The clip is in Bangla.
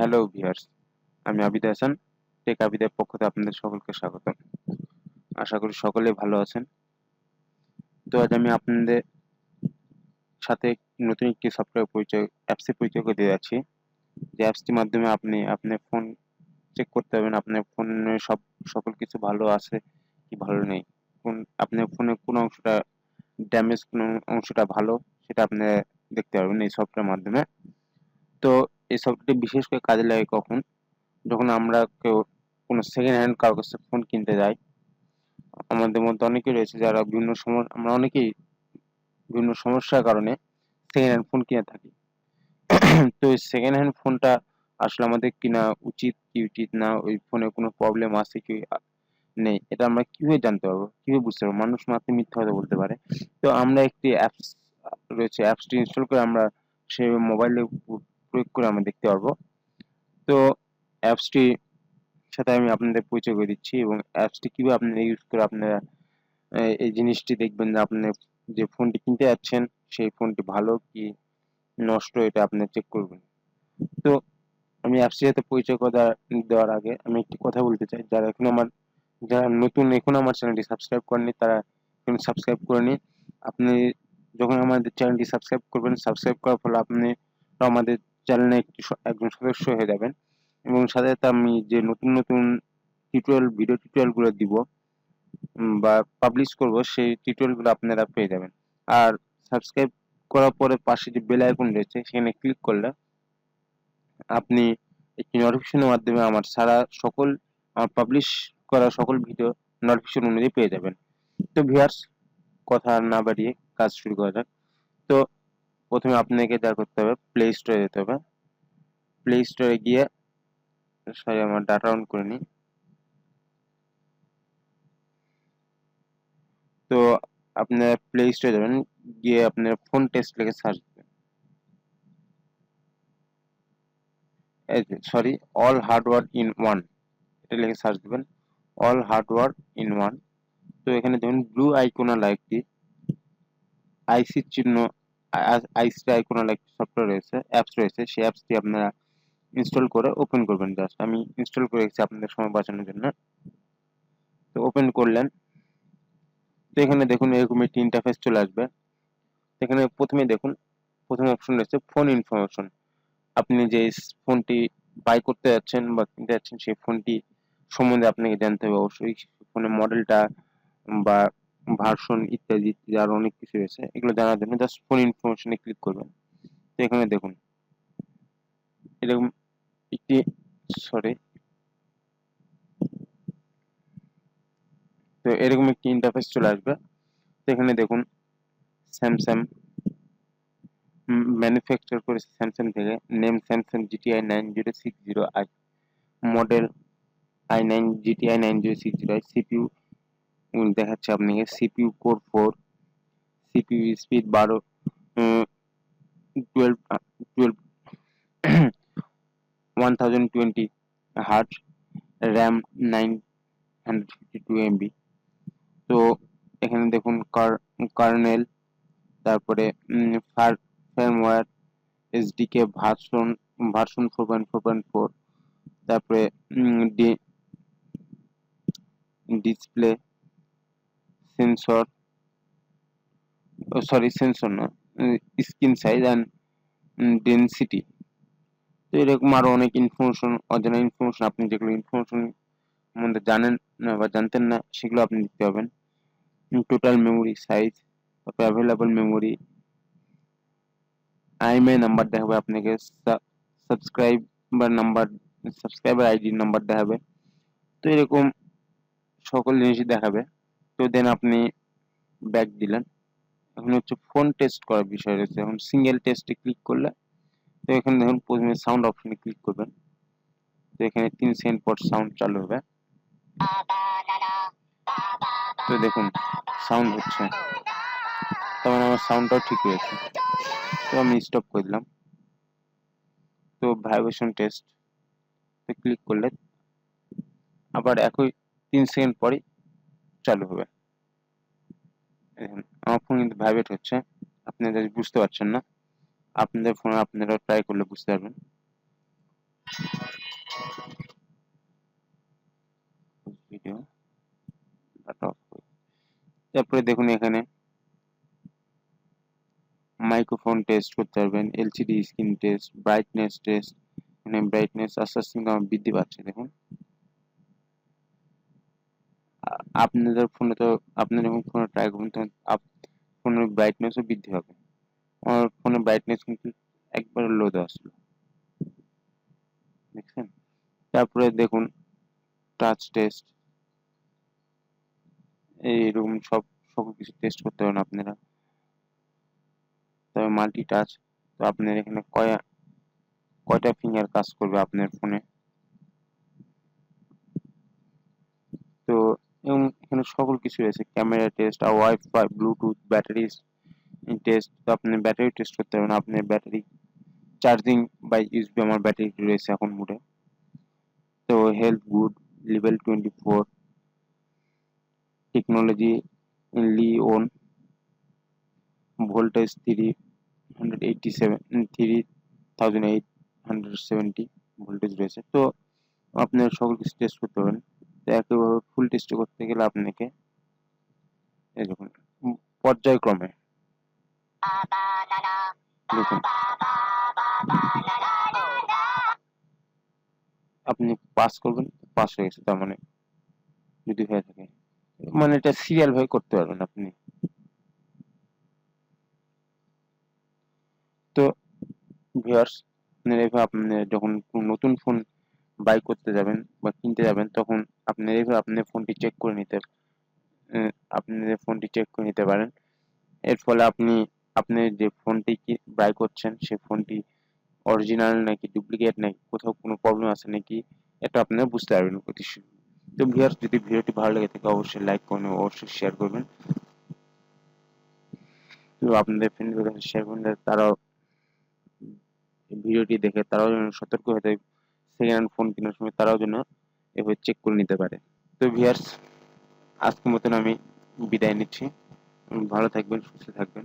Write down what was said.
হ্যালো ভিউয়ার্স আমি আবিদ হাসান টেক আবিদের পক্ষ থেকে আপনাদের সকলকে স্বাগত আশা করি সকলেই ভালো আছেন। তো আজ আমি আপনাদের সাথে নতুন একটি সফটওয়্যার পরিচয় অ্যাপসের পরিচয় করে দিয়ে যাচ্ছি। যে অ্যাপসটির মাধ্যমে আপনি আপনার ফোন চেক করতে পারবেন, আপনার ফোনে সব, সকল কিছু ভালো আছে কি ভালো নেই। কোন, আপনার ফোনে কোন অংশটা ড্যামেজ কোন অংশটা ভালো, সেটা আপনি দেখতে পারবেন এই সফটওয়্যার মাধ্যমে। তো এই সফটওয়্যারটি বিশেষ করে কাজে লাগে কখন? যখন আমরা কেউ কোনো সেকেন্ড হ্যান্ড কারোর কাছে ফোন কিনতে যাই, আমাদের মধ্যে অনেকেই রয়েছে যারা বিভিন্ন সময়, আমরা অনেকেই বিভিন্ন সমস্যার কারণে সেকেন্ড হ্যান্ড ফোন কিনে থাকি। তো এই সেকেন্ড হ্যান্ড ফোনটা আসলে আমাদের কিনা উচিত কি উচিত না? ওই ফোনে কোনো প্রবলেম আছে কি নেই? এটা আমরা কীভাবে জানতে পারব? কীভাবে বুঝতে পারব? মানুষ মাত্র মিথ্যা কথা বলতে পারে। তো আমরা একটি অ্যাপস রয়েছে অ্যাপসটি ইনস্টল করে আমরা সে মোবাইলে প্রয়োগ করে আমরা দেখতে পারব। তো অ্যাপসটি সাথে আমি আপনাদের পরিচয় করে দিচ্ছি এবং অ্যাপসটি কীভাবে আপনারা ইউজ করে আপনারা এই জিনিসটি দেখবেন যে আপনি যে ফোনটি কিনতে যাচ্ছেন, সেই ফোনটি ভালো কি নষ্ট এটা আপনি চেক করবেন। তো আমি অ্যাপসটির সাথে পরিচয় কথা দেওয়ার আগে আমি একটি কথা বলতে চাই। যারা এখন আমার, যারা নতুন এখন আমার চ্যানেলটি সাবস্ক্রাইব করেনি তারা এখন সাবস্ক্রাইব করে নিন। আপনি যখন আমাদের চ্যানেলটি সাবস্ক্রাইব করবেন সাবস্ক্রাইব করার ফলে আপনি আমাদের চ্যানেলে একটি একজন সদস্য হয়ে যাবেন এবং সাথে সাথে আমি যে নতুন নতুন টিউটোরিয়াল ভিডিও টিউটোরিয়ালগুলো দিব বা পাবলিশ করব, সেই টিউটোরিয়ালগুলো আপনারা পেয়ে যাবেন। আর সাবস্ক্রাইব করার পরে পাশে যে বেল আইকন রয়েছে, সেখানে ক্লিক করলে আপনি একটি নোটিফিকেশনের মাধ্যমে আমার সারা সকল, আমার পাবলিশ করা সকল ভিডিও নোটিফিকেশন অনুযায়ী পেয়ে যাবেন। তো ভিউয়ার্স কথা না বাড়িয়ে কাজ শুরু করা যাক। তো প্রথমে আপনাকে যা করতে হবে প্লে স্টোরে যেতে হবে। প্লে স্টোরে গিয়ে, সরি, আমার ডাটা অন করে নিই। তো আপনার প্লে স্টোরে যাবেন, গিয়ে আপনার ফোন টেস্ট লেগে সার্চ দেবেন। Sorry all hardware in one এটা লেগে সার্চ দেবেন। অল হার্ডওয়ার ইন ওয়ান তো এখানে দেখুন ব্লু আইকোনাল একটি আইসি চিহ্ন আইসি আইকোনাল একটি সফটওয়্যার রয়েছে অ্যাপস রয়েছে, সেই অ্যাপসটি আপনারা ইনস্টল করে ওপেন করবেন জাস্ট আমি ইনস্টল করে রেখেছি আপনাদের সময় বাঁচানোর জন্য। তো ওপেন করলেন। তো এখানে দেখুন এরকম একটি ইন্টারফেস চলে আসবে। এখানে প্রথমে দেখুন, প্রথম অপশন রয়েছে ফোন ইনফরমেশন আপনি যে ফোনটি বাই করতে যাচ্ছেন বা কিনতে যাচ্ছেন, সেই ফোনটি সম্বন্ধে আপনাকে জানতে হবে। অবশ্যই ফোনের মডেলটা বা ভার্সন ইত্যাদি ইত্যাদি আরও অনেক কিছু রয়েছে। এগুলো জানার জন্য জাস্ট ফোন ইনফরমেশনে ক্লিক করবেন। তো এখানে দেখুন। এরকম একটি সরি তো এরকম একটি ইন্টারফেস চলে আসবে। তো এখানে দেখুন স্যামসাং ম্যানুফ্যাকচার করেছে স্যামসাং থেকে। Name Samsung GTI nine zero six zero I model I nine GTI nine zero six zero I CPU দেখাচ্ছে আপনাকে CPU core four CPU speed বারো twelve twelve one thousand twenty hertz RAM nine hundred fifty two MB তো এখানে দেখুন কার্নেল তারপরে firmware SDK version version four point four point four তারপরে ডিসপ্লে সেন্সর সরি সেন্সর না স্ক্রিন সাইজ অ্যান্ড ডেন্সিটি তো এরকম আরও অনেক ইনফরমেশন অজানা ইনফরমেশন আপনি যেগুলো ইনফরমেশন মধ্যে জানেন না বা জানতেন না, সেগুলো আপনি দেখতে পাবেন। টোটাল মেমোরি সাইজ তারপরে অ্যাভেলেবল মেমোরি আইএমআই নাম্বার দেখাবে আপনাকে subscriber number subscriber ID number দেখাবে। তো এরকম সকল জিনিসই দেখাবে। তো দেন আপনি ব্যাক দিলেন। এখন হচ্ছে ফোন টেস্ট করার বিষয় রয়েছে। এখন সিঙ্গেল টেস্টে ক্লিক করলে, তো এখানে দেখুন প্রথমে সাউন্ড অপশনে ক্লিক করবেন। তো এখানে তিন সেকেন্ড পর সাউন্ড চালু হবে। তো দেখুন সাউন্ড হচ্ছে। তার মানে আমার সাউন্ডটাও ঠিক হয়েছে। তো আমি স্টপ করে দিলাম। তো ভাইব্রেশন টেস্ট তো ক্লিক করলে, আবার একই তিন সেকেন্ড পরেই চালু হবে। আমার ফোন কিন্তু ভাইব্রেট হচ্ছে। আপনারা বুঝতে পারছেন না। আপনাদের ফোনে আপনারা ট্রাই করলে বুঝতে পারবেন। ভিডিও তারপরে দেখুন এখানে মাইক্রোফোন টেস্ট করতে পারবেন LCD screen test brightness test মানে ব্রাইটনেস আস্তে আস্তে কিন্তু আমার বৃদ্ধি পাচ্ছে, দেখুন। আপনাদের ফোনে তো, আপনি যখন ফোনে ট্রাই করবেন তখন ফোনের ব্রাইটনেসও বৃদ্ধি হবে। আমার ফোনের ব্রাইটনেস কিন্তু একবার লো দেওয়া ছিল দেখছেন? তারপরে দেখুন টাচ টেস্ট এইরকম সব সকল কিছু টেস্ট করতে পারেন আপনারা। তবে মাল্টি টাচ তো আপনার এখানে কয়া, কয়টা ফিঙ্গার কাজ করবে আপনার ফোনে তো এবং এখানে সকল কিছু রয়েছে। ক্যামেরা টেস্ট আর ওয়াইফাই ব্লুটুথ ব্যাটারি টেস্ট তো আপনি ব্যাটারি টেস্ট করতে পারবেন। আপনার ব্যাটারি চার্জিং বাই ইউএসবি আমার ব্যাটারি রয়েছে এখন মুডে তো health good level twenty four technology Li ion voltage three hundred eighty seven three thousand eight hundred seventy voltage রয়েছে। তো আপনার সকল কিছু টেস্ট করতে পারেন একেবারে ফুল টেস্ট করতে গেলে আপনাকে দেখুন, পর্যায়ক্রমে। আপনি পাস করবেন পাস হয়ে গেছে, তার মানে যদি হয়ে থাকে। মানে এটা সিরিয়াল ভাবে করতে পারবেন আপনি। তো ভিউয়ার্স আপনি যখন নতুন ফোন বাই করতে যাবেন বা কিনতে যাবেন তখন আপনার এইভাবে আপনার ফোনটি চেক করে নিতে আহ, আপনার ফোনটি চেক করে নিতে পারেন এর ফলে আপনি আপনি যে ফোনটি কি বাই করছেন সেই ফোনটি অরিজিনাল নাকি ডুপ্লিকেট নাকি কোথাও কোনো প্রবলেম আছে নাকি এটা আপনারা বুঝতে পারবেন অতি। তো ভিউয়ার্স যদি ভিডিওটি ভালো লেগে থাকে অবশ্যই লাইক করবেন এবং অবশ্যই শেয়ার করবেন তো আপনাদের ফ্রেন্ডদের কাছে শেয়ার করবেন যাতে তারাও ভিডিওটি দেখে তারাও যেন সতর্ক হয়ে যায় সেকেন্ড হ্যান্ড ফোন কেনার সময় তারাও যেন এভাবে চেক করে নিতে পারে। তো ভিয়ার্স আজকের মতন আমি বিদায় নিচ্ছি। ভালো থাকবেন, সুস্থ থাকবেন।